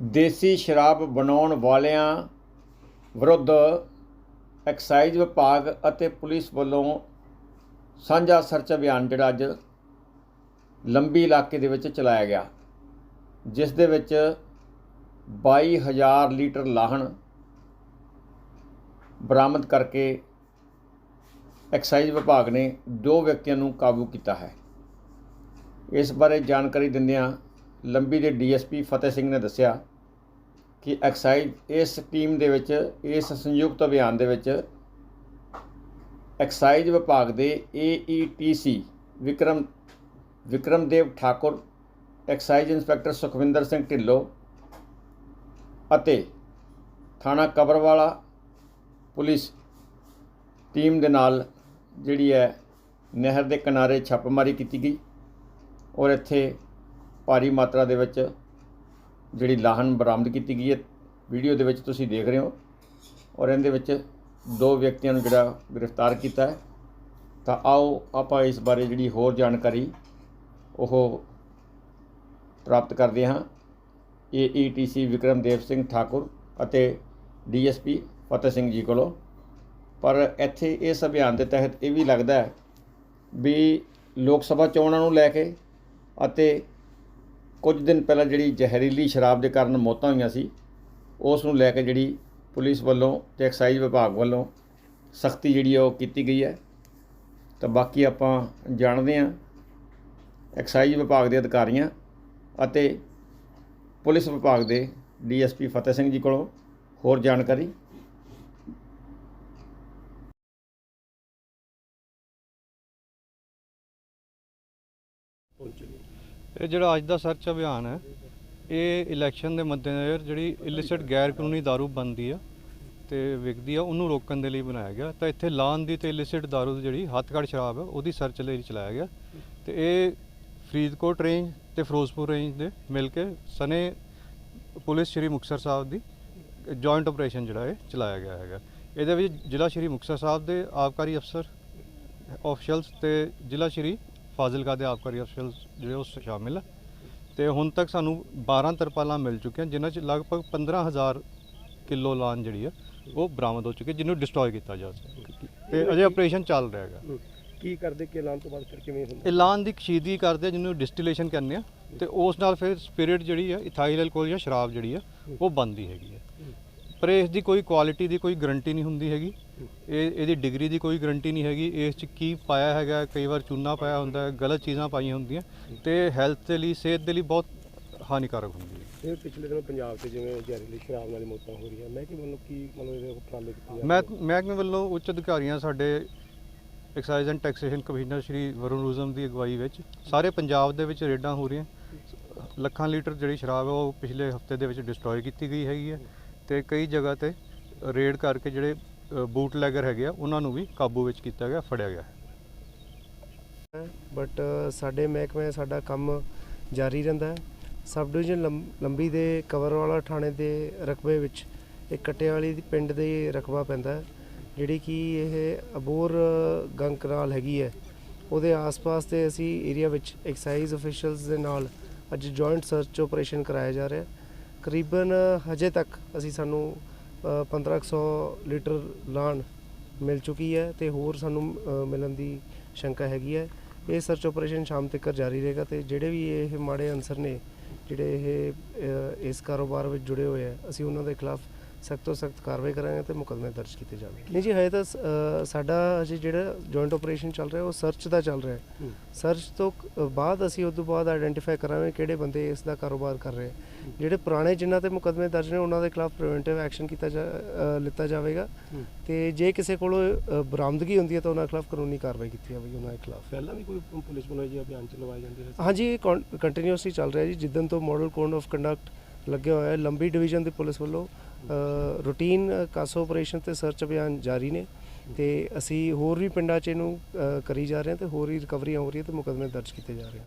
ਦੇਸੀ ਸ਼ਰਾਬ ਬਣਾਉਣ ਵਾਲਿਆਂ ਵਿਰੁੱਧ ਐਕਸਾਈਜ਼ ਵਿਭਾਗ ਅਤੇ ਪੁਲਿਸ ਵੱਲੋਂ ਸਾਂਝਾ ਸਰਚ ਅਭਿਆਨ ਜਿਹੜਾ ਅੱਜ ਲੰਬੀ ਇਲਾਕੇ ਦੇ ਵਿੱਚ ਚਲਾਇਆ ਗਿਆ, ਜਿਸ ਦੇ ਵਿੱਚ 22000 ਲੀਟਰ ਲਾਹਣ ਬਰਾਮਦ ਕਰਕੇ ਐਕਸਾਈਜ਼ ਵਿਭਾਗ ਨੇ ਦੋ ਵਿਅਕਤੀਆਂ ਨੂੰ ਕਾਬੂ ਕੀਤਾ ਹੈ। ਇਸ ਬਾਰੇ ਜਾਣਕਾਰੀ ਦਿੰਦਿਆਂ ਲੰਬੀ ਦੇ ਡੀਐਸਪੀ ਫਤਿਹ ਸਿੰਘ ਨੇ ਦੱਸਿਆ ਕਿ ਐਕਸਾਈਜ਼ ਇਸ ਟੀਮ ਦੇ ਵਿੱਚ, ਇਸ ਸੰਯੁਕਤ ਅਭਿਆਨ ਦੇ ਵਿੱਚ ਐਕਸਾਈਜ਼ ਵਿਭਾਗ ਦੇ AETC Vikram, Vikramdev Thakur, excise inspector Sukhwinder Singh Dhillon ਅਤੇ ਥਾਣਾ ਕਬਰਵਾਲਾ ਪੁਲਿਸ ਟੀਮ ਦੇ ਨਾਲ ਜਿਹੜੀ ਹੈ ਨਹਿਰ ਦੇ ਕਿਨਾਰੇ ਛਾਪੇਮਾਰੀ ਕੀਤੀ ਗਈ ਔਰ ਇੱਥੇ ਭਾਰੀ ਮਾਤਰਾ ਦੇ ਵਿੱਚ ਜਿਹੜੀ ਲਾਹਨ ਬਰਾਮਦ ਕੀਤੀ ਗਈ ਹੈ, ਵੀਡੀਓ ਦੇ ਵਿੱਚ ਤੁਸੀਂ ਦੇਖ ਰਹੇ ਹੋ ਔਰ ਇਹਦੇ ਵਿੱਚ ਦੋ ਵਿਅਕਤੀਆਂ ਨੂੰ ਜਿਹੜਾ ਗ੍ਰਿਫਤਾਰ ਕੀਤਾ ਹੈ। ਤਾਂ ਆਓ ਆਪਾਂ ਇਸ ਬਾਰੇ ਜਿਹੜੀ ਹੋਰ ਜਾਣਕਾਰੀ ਉਹ ਪ੍ਰਾਪਤ ਕਰਦੇ ਹਾਂ। ਏਈਟੀਸੀ ਵਿਕਰਮਦੇਵ ਸਿੰਘ ਠਾਕੁਰ ਅਤੇ ਡੀਐਸਪੀ ਫਤਿਹ ਸਿੰਘ ਜੀ ਕੋਲੋਂ। ਪਰ ਇੱਥੇ ਇਸ ਅਭਿਆਨ ਦੇ ਤਹਿਤ ਇਹ ਵੀ ਲੱਗਦਾ ਹੈ ਵੀ ਲੋਕ ਸਭਾ ਚੋਣਾਂ ਨੂੰ ਲੈ ਕੇ ਅਤੇ ਕੁਝ ਦਿਨ ਪਹਿਲਾਂ ਜਿਹੜੀ ਜ਼ਹਿਰੀਲੀ ਸ਼ਰਾਬ ਦੇ ਕਾਰਨ ਮੌਤਾਂ ਹੋਈਆਂ ਸੀ, ਉਸ ਨੂੰ ਲੈ ਕੇ ਜਿਹੜੀ ਪੁਲਿਸ ਵੱਲੋਂ ਤੇ ਐਕਸਾਈਜ਼ ਵਿਭਾਗ ਵੱਲੋਂ ਸਖਤੀ ਜਿਹੜੀ ਆ ਉਹ ਕੀਤੀ ਗਈ ਹੈ। ਤਾਂ ਬਾਕੀ ਆਪਾਂ ਜਾਣਦੇ ਹਾਂ ਐਕਸਾਈਜ਼ ਵਿਭਾਗ ਦੇ ਅਧਿਕਾਰੀਆਂ ਅਤੇ ਪੁਲਿਸ ਵਿਭਾਗ ਦੇ ਡੀਐਸਪੀ ਫਤਿਹ ਸਿੰਘ ਜੀ ਕੋਲੋਂ ਹੋਰ ਜਾਣਕਾਰੀ। ਇਹ ਜਿਹੜਾ ਅੱਜ ਦਾ ਸਰਚ ਅਭਿਆਨ ਹੈ ਇਹ ਇਲੈਕਸ਼ਨ ਦੇ ਮੱਦੇਨਜ਼ਰ ਜਿਹੜੀ ਇਲਿਸਿਟ ਗੈਰ ਕਾਨੂੰਨੀ दारू ਬਣਦੀ ਆ ਤੇ ਵਿਕਦੀ ਆ ਉਹਨੂੰ ਰੋਕਣ ਦੇ ਲਈ ਬਣਾਇਆ ਗਿਆ ਤਾਂ ਇੱਥੇ ਲਾਨ ਦੀ ਤੇ ਇਲਿਸਿਟ दारू ਦੀ ਜਿਹੜੀ ਹੱਥਕੜ ਸ਼ਰਾਬ ਹੈ ਉਹਦੀ ਸਰਚ ਲਈ ਚਲਾਇਆ ਗਿਆ ਤੇ ਇਹ ਫਰੀਦਕੋਟ ਰੇਂਜ ਤੇ ਫਿਰੋਜ਼ਪੁਰ ਰੇਂਜ ਦੇ ਮਿਲ ਕੇ ਸਨੇ ਪੁਲਿਸ ਸ਼੍ਰੀ ਮੁਕਤਸਰ ਸਾਹਿਬ ਦੀ ਜੁਆਇੰਟ ਆਪਰੇਸ਼ਨ ਜਿਹੜਾ ਇਹ ਚਲਾਇਆ ਗਿਆ ਹੈਗਾ ਇਹਦੇ ਵਿੱਚ ਜ਼ਿਲ੍ਹਾ ਸ਼੍ਰੀ ਮੁਕਤਸਰ ਸਾਹਿਬ ਦੇ ਆਬਕਾਰੀ ਅਫਸਰ ਆਫੀਸ਼ੀਅਲਸ ਤੇ ਜ਼ਿਲ੍ਹਾ ਸ਼੍ਰੀ ਫਾਜ਼ਿਲਕਾ ਦੇ ਆਬਕਾਰੀ ਅਫਸਰ ਜਿਹੜੇ ਉਹ ਸ਼ਾਮਿਲ ਆ। ਤੇ ਹੁਣ ਤੱਕ ਸਾਨੂੰ 12 ਤਰਪਾਲਾਂ ਮਿਲ ਚੁੱਕੀਆਂ ਜਿਨ੍ਹਾਂ 'ਚ ਲਗਭਗ 15000 ਕਿਲੋ ਲਾਨ ਜਿਹੜੀ ਆ ਉਹ ਬਰਾਮਦ ਹੋ ਚੁੱਕੀ ਹੈ, ਜਿਹਨੂੰ ਡਿਸਟਰੋਏ ਕੀਤਾ ਜਾ ਸਕਦਾ। ਤੇ ਅਜੇ ਆਪਰੇਸ਼ਨ ਚੱਲ ਰਿਹਾ ਹੈਗਾ। ਕੀ ਕਰਦੇ ਕਿ ਐਲਾਨ ਤੋਂ ਬਾਅਦ ਫਿਰ ਕਿਵੇਂ ਹੁੰਦਾ? ਐਲਾਨ ਦੀ ਕਸ਼ੀਦਗੀ ਕਰਦੇ ਜਿਹਨੂੰ ਡਿਸਟੀਲੇਸ਼ਨ ਕਹਿੰਦੇ ਆ। ਤੇ ਉਸ ਨਾਲ ਫਿਰ ਸਪਿਰਿਟ ਜਿਹੜੀ ਆ ਇਥਾਈਲ ਅਲਕੋਹਲ ਜਾਂ ਸ਼ਰਾਬ ਜਿਹੜੀ ਆ ਉਹ ਬਣਦੀ ਹੈਗੀ ਆ। ਪਰ ਇਸ ਦੀ ਕੋਈ ਕੁਆਲਿਟੀ ਦੀ ਕੋਈ ਗਾਰੰਟੀ ਨਹੀਂ ਹੁੰਦੀ ਹੈਗੀ। ਇਹ ਇਹਦੀ ਡਿਗਰੀ ਦੀ ਕੋਈ ਗਾਰੰਟੀ ਨਹੀਂ ਹੈਗੀ। ਇਸ ਚ ਕੀ ਪਾਇਆ ਹੈਗਾ ਕਈ ਵਾਰ ਚੂਨਾ ਪਾਇਆ ਹੁੰਦਾ ਹੈ ਗਲਤ ਚੀਜ਼ਾਂ ਪਾਈਆਂ ਹੁੰਦੀਆਂ ਤੇ ਹੈਲਥ ਦੇ ਲਈ ਸਿਹਤ ਦੇ ਲਈ ਬਹੁਤ ਹਾਨੀਕਾਰਕ ਹੁੰਦੀ ਹੈ। ਇਹ ਪਿਛਲੇ ਦਿਨੋਂ ਪੰਜਾਬ 'ਚ ਜਿਵੇਂ ਜ਼ਹਿਰੀਲੀ ਸ਼ਰਾਬ ਨਾਲ ਮੌਤਾਂ ਹੋ ਰਹੀਆਂ। ਮੈਂ ਕਿ ਮਤਲਬ ਕੀ ਮਤਲਬ ਇਹਦੇ ਉਪਰਾਲੇ ਕੀਤੇ ਮੈਂ? ਮਹਿਕਮੇ ਵੱਲੋਂ ਉੱਚ ਅਧਿਕਾਰੀਆਂ ਸਾਡੇ excise and taxation commissioner Shri Varun Roojam ਦੀ ਅਗਵਾਈ ਵਿੱਚ ਸਾਰੇ ਪੰਜਾਬ ਦੇ ਵਿੱਚ ਰੇਡਾਂ ਹੋ ਰਹੀਆਂ। ਲੱਖਾਂ ਲੀਟਰ ਜਿਹੜੀ ਸ਼ਰਾਬ ਹੈ ਉਹ ਪਿਛਲੇ ਹਫ਼ਤੇ ਦੇ ਵਿੱਚ ਡਿਸਟਰੋਏ ਕੀਤੀ ਗਈ ਹੈਗੀ ਹੈ। ਤੇ ਕਈ ਜਗ੍ਹਾ ਤੇ ਰੇਡ ਕਰਕੇ ਜਿਹੜੇ ਬੂਟ ਲੈਗਰ ਹੈਗੇ ਆ, ਉਹਨਾਂ ਨੂੰ ਵੀ ਕਾਬੂ ਵਿੱਚ ਕੀਤਾ ਗਿਆ, ਫੜਿਆ ਗਿਆ ਹੈ। ਬਟ, ਸਾਡੇ ਮਹਿਕਮੇ ਸਾਡਾ ਕੰਮ ਜਾਰੀ ਰਹਿੰਦਾ ਹੈ। ਸਬ ਡਿਵੀਜ਼ਨ ਲੰਬ- ਲੰਬੀ ਦੇ ਕਵਰ ਵਾਲਾ ਥਾਣੇ ਦੇ ਰਕਬੇ ਵਿੱਚ ਇੱਕ ਕਟਿਆਲੀ ਦੀ ਪਿੰਡ ਦੇ ਰਕਬਾ ਪੈਂਦਾ ਹੈ, ਜਿਹੜੀ ਕਿ ਇਹ ਅਬੋਰ ਗੰਗ ਕਨਾਲ ਹੈਗੀ ਹੈ। ਉਹਦੇ ਆਸ-ਪਾਸ ਤੇ ਅਸੀਂ ਏਰੀਆ ਵਿੱਚ ਐਕਸਾਈਜ਼ ਅਫੀਸ਼ੀਅਲਸ ਦੇ ਨਾਲ ਅੱਜ ਜੁਆਇੰਟ ਸਰਚ ਆਪਰੇਸ਼ਨ ਕਰਾਇਆ ਜਾ ਰਿਹਾ ਹੈ। ਕਰੀਬਨ ਹਜੇ ਤੱਕ ਅਸੀਂ ਸਾਨੂੰ ਅ, 1500 ਲੀਟਰ ਲਾਣ ਮਿਲ ਚੁੱਕੀ ਹੈ ਤੇ ਹੋਰ ਸਾਨੂੰ ਮਿਲਣ ਦੀ ਸ਼ੰਕਾ ਹੈਗੀ ਹੈ। ਇਹ ਸਰਚ ਆਪਰੇਸ਼ਨ ਸ਼ਾਮ ਤੱਕ ਜਾਰੀ ਰਹੇਗਾ ਤੇ ਜਿਹੜੇ ਵੀ ਇਹ ਮਾੜੇ ਅਨਸਰ ਨੇ ਜਿਹੜੇ ਇਹ ਇਸ ਕਾਰੋਬਾਰ ਵਿੱਚ ਜੁੜੇ ਹੋਏ ਆ ਅਸੀਂ ਉਹਨਾਂ ਦੇ ਖਿਲਾਫ ਸਖਤ ਤੋਂ ਸਖਤ ਕਾਰਵਾਈ ਕਰਾਂਗੇ ਤੇ ਮੁਕੱਦਮੇ ਦਰਜ ਕੀਤੇ ਜਾਣਗੇ। ਨਹੀਂ ਜੀ ਹਜੇ ਤਾਂ ਸਾਡਾ ਅਜੇ ਜਿਹੜਾ ਜੁਆਇੰਟ ਆਪਰੇਸ਼ਨ ਚੱਲ ਰਿਹਾ ਉਹ ਸਰਚ ਦਾ ਚੱਲ ਰਿਹਾ। ਸਰਚ ਤੋਂ ਬਾਅਦ ਅਸੀਂ ਉਸ ਤੋਂ ਬਾਅਦ ਆਇਡੈਂਟੀਫਾਈ ਕਰਾਂਗੇ ਕਿਹੜੇ ਬੰਦੇ ਇਸ ਦਾ ਕਾਰੋਬਾਰ ਕਰ ਰਹੇ। ਜਿਹੜੇ ਪੁਰਾਣੇ ਜਿਨ੍ਹਾਂ ਤੇ ਮੁਕੱਦਮੇ ਦਰਜ ਨੇ ਉਹਨਾਂ ਦੇ ਖਿਲਾਫ ਪ੍ਰੀਵੈਂਟਿਵ ਐਕਸ਼ਨ ਕੀਤਾ ਜਾ ਲਿੱਤਾ ਜਾਵੇਗਾ। ਤੇ ਜੇ ਕਿਸੇ ਕੋਲੋਂ ਬਰਾਮਦਗੀ ਹੁੰਦੀ ਹੈ ਤਾਂ ਉਹਨਾਂ ਖਿਲਾਫ ਕਾਨੂੰਨੀ ਕਾਰਵਾਈ ਕੀਤੀ ਜਾਵੇਗੀ ਉਹਨਾਂ ਦੇ ਖਿਲਾਫ। ਪਹਿਲਾਂ ਵੀ ਕੋਈ ਪੁਲਿਸ ਵੱਲੋਂ ਜੀ ਅਭਿਆਨ ਚਲਵਾਏ ਜਾਂਦੇ ਰਹੇ ਹਾਂਜੀ ਕੰਟੀਨਿਊਸਲੀ ਚੱਲ ਰਿਹਾ ਜੀ। ਜਿੱਦਨ ਤੋਂ ਮਾਡਲ ਕੋਡ ਆਫ ਕੰਡਕਟ ਲੱਗਿਆ ਹੋਇਆ ਹੈ ਲੰਬੀ ਡਿਵੀਜ਼ਨ ਦੀ ਪੁਲਿਸ ਵੱਲੋਂ ਰੂਟੀਨ ਕਾਸੋ ਆਪਰੇਸ਼ਨ ਤੇ ਸਰਚ ਅਭਿਆਨ ਜਾਰੀ ਨੇ ਤੇ ਅਸੀਂ ਹੋਰ ਵੀ ਪਿੰਡਾਂ 'ਚ ਇਹਨੂੰ ਕਰੀ ਜਾ ਰਹੇ ਹਾਂ ਤੇ ਹੋਰ ਵੀ ਰਿਕਵਰੀਆਂ ਹੋ ਰਹੀਆਂ ਤੇ ਮੁਕੱਦਮੇ ਦਰਜ ਕੀਤੇ ਜਾ ਰਹੇ